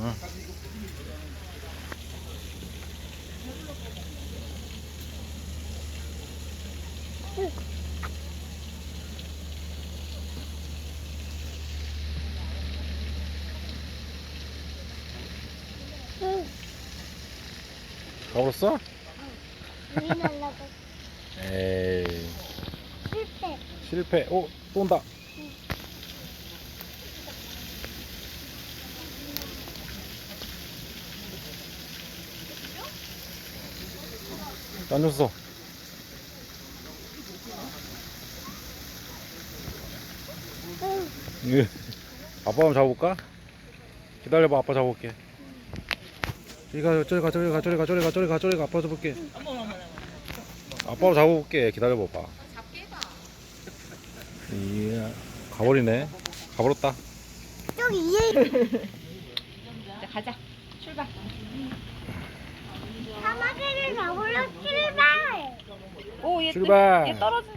응. 가버렸어? 우리 날라가 에이 실패. 실패. 오, 또 온다. 안 줬어. 응. 예. 아빠 한번 잡아볼까? 기다려봐, 아빠 잡아볼게. 저리 가, 저리 가, 저리 가, 저리 가, 저리 가, 저리 가, 저리 가, 아빠 잡을게. 아빠 잡아볼게. 기다려봐봐. 이야, 가버리네. 가버렸다. 저기 이해. 자, 가자. 출발. 오, 얘, 출발. 얘 떨어진다.